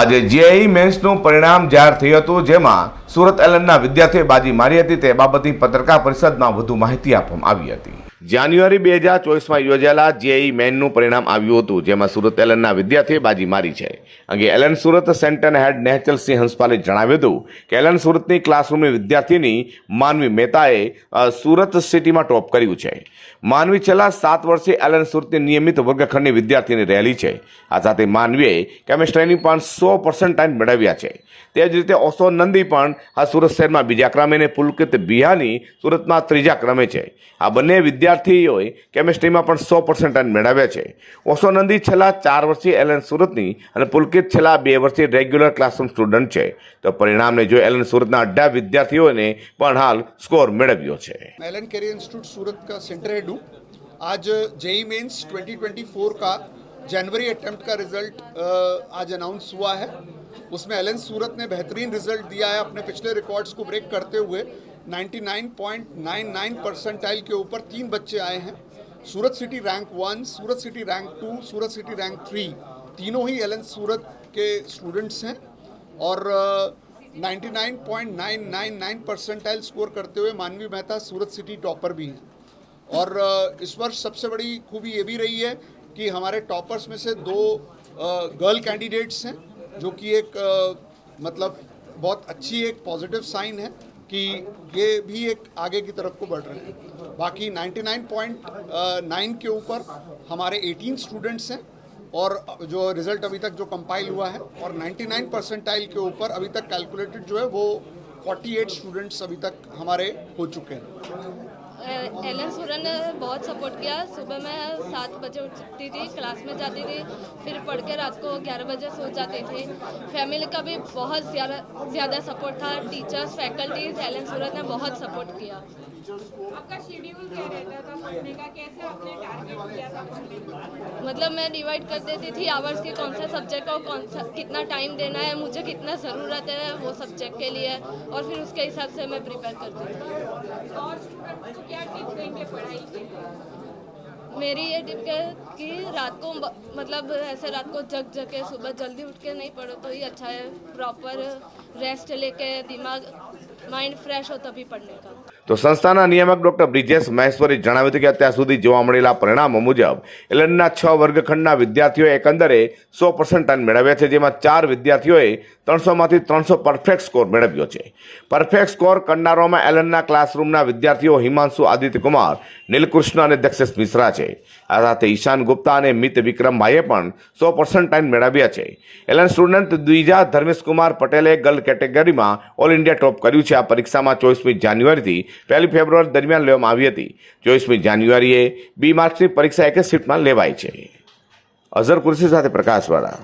આજે જેઈ મેન્સનું પરિણામ જાહેર થયું હતું જેમાં સુરત એલનના વિદ્યાર્થીએ બાજી મારી હતી, તે બાબતની પત્રકાર પરિષદમાં વધુ માહિતી આપવામાં આવી હતી. જાન્યુઆરી બે હજાર ચોવીસમાં યોજાયેલા જેઈ મેનનું પરિણામ આવ્યું હતું, જેમાં સુરત એલનના વિદ્યાર્થીએ બાજી મારી છે. અંગે Allen Surat centre head Nehchalsingh હંસપાલે જણાવ્યું હતું કે એલન સુરતની ક્લાસરૂમની વિદ્યાર્થીની માનવી મહેતાએ સુરત સિટીમાં ટોપ કર્યું છે. માનવી છેલ્લા સાત વર્ષે એલન સુરતની નિયમિત વર્ગખંડની વિદ્યાર્થીની રહેલી છે. આ સાથે માનવીએ કેમિસ્ટ્રીની પણ સો પર્સન્ટાઇલ મેળવ્યા છે. તે જ રીતે ઓસો નંદી પણ આ સુરત શહેરમાં બીજા ક્રમે અને પુલકિત બિહાની સુરતમાં ત્રીજા ક્રમે છે આ બંને વિદ્યાર્થીઓએ કેમિસ્ટ્રીમાં પણ સો પર્સન્ટાઇલ મેળવ્યા છે ઓસો નંદી છેલ્લા ચાર વર્ષથી એલએન સુરતની અને પુલકિત છેલ્લા બે વર્ષથી રેગ્યુલર ક્લાસરૂમ સ્ટુડન્ટ છે તો પરિણામને જોઈ એલએન સુરતના અઢાર વિદ્યાર્થીઓને પણ હાલ સ્કોર મેળવ્યો છે मैं एलन कैरियर इंस्टीट्यूट सूरत का सेंटर हेड हूँ आज जेई मेंस 2024 का जनवरी अटेम्प्ट का रिजल्ट अ, आज अनाउंस हुआ है उसमें एलन सूरत ने बेहतरीन रिज़ल्ट दिया है अपने पिछले रिकॉर्ड्स को ब्रेक करते हुए। 99.99 परसेंटाइल के ऊपर तीन बच्चे आए हैं। Surat city rank one Surat city rank two Surat city rank three. तीनों ही एलन सूरत के स्टूडेंट्स हैं और अ, 99.999 परसेंटाइल स्कोर करते हुए मानवी मेहता सूरत सिटी टॉपर भी हैं। और इस वर्ष सबसे बड़ी खूबी ये भी रही है कि हमारे टॉपर्स में से दो गर्ल कैंडिडेट्स हैं। जो कि एक मतलब बहुत अच्छी एक पॉजिटिव साइन है कि ये भी एक आगे की तरफ़ को बढ़ रहे हैं। बाकी 99.9 के ऊपर हमारे 18 स्टूडेंट्स हैं और जो रिज़ल्ट अभी तक जो कंपाइल हुआ है और 99 परसेंटाइल के ऊपर अभी तक कैलकुलेटेड जो है वो 48 स्टूडेंट्स अभी तक हमारे हो चुके हैं। एलन सूरन ने बहुत सपोर्ट किया। सुबह मैं सात बजे उठती थी क्लास में जाती थी, फिर पढ़ के रात को ग्यारह बजे सो जाती थी। फैमिली का भी बहुत ज़्यादा ज़्यादा सपोर्ट था। टीचर्स फैकल्टीज एलन सूरन ने बहुत सपोर्ट किया। आपका शेड्यूल क्या रहता मतलब मैं डिवाइड कर देती थी आवर्स के कौन सा सब्जेक्ट का और कौन सा कितना टाइम देना है मुझे कितना ज़रूरत है वो सब्जेक्ट के लिए और फिर उसके हिसाब से मैं प्रिपेयर करती थी। और क्या टिप देंगे पढ़ाई के लिए? मेरी ये टिप है कि रात को मतलब ऐसे रात को जग जग के सुबह जल्दी उठ के नहीं पढ़ो तो ही अच्छा है प्रॉपर रेस्ट लेके दिमाग માઇન્ડ ફ્રેશ હોતા ભી પઢને કા. તો સંસ્થાના નિયામક ડોક્ટર બ્રિજેશ મહેશ્વરી જણાવ્યું હતું કે અત્યાર સુધી જોવા મળેલા પરિણામો મુજબ એલનના છ વર્ગખંડના વિદ્યાર્થીઓએ એકંદરે સો પર્સન્ટાઇન મેળવ્યા છે, જેમાં ચાર વિદ્યાર્થીઓએ ત્રણસોમાંથી ત્રણસો પરફેક્ટ સ્કોર મેળવ્યો છે. પરફેક્ટ સ્કોર કરનારોમાં એલનના ક્લાસરૂમના વિદ્યાર્થીઓ હિમાંશુ, આદિત્યકુમાર, નીલકૃષ્ણ અને દક્ષેશ મિશ્રા છે. આ સાથે ઈશાન ગુપ્તા અને મિત વિક્રમ પણ સો પર્સન્ટાઇન મેળવ્યા છે. એલન સ્ટુડન્ટ દ્વિજા ધર્મેશકુમાર પટેલે ગર્લ કેટેગરીમાં ઓલ ઇન્ડિયા ટોપ કર્યું છે. છે આ પરીક્ષામાં ચોવીસમી જાન્યુઆરીથી પહેલી ફેબ્રુઆરી દરમિયાન લેવામાં આવી હતી. ચોવીસમી જાન્યુઆરીએ બી માર્ક્સની પરીક્ષા એક જ શિફ્ટમાં લેવાય છે. અઝર કુર્સી સાથે પ્રકાશવાળા.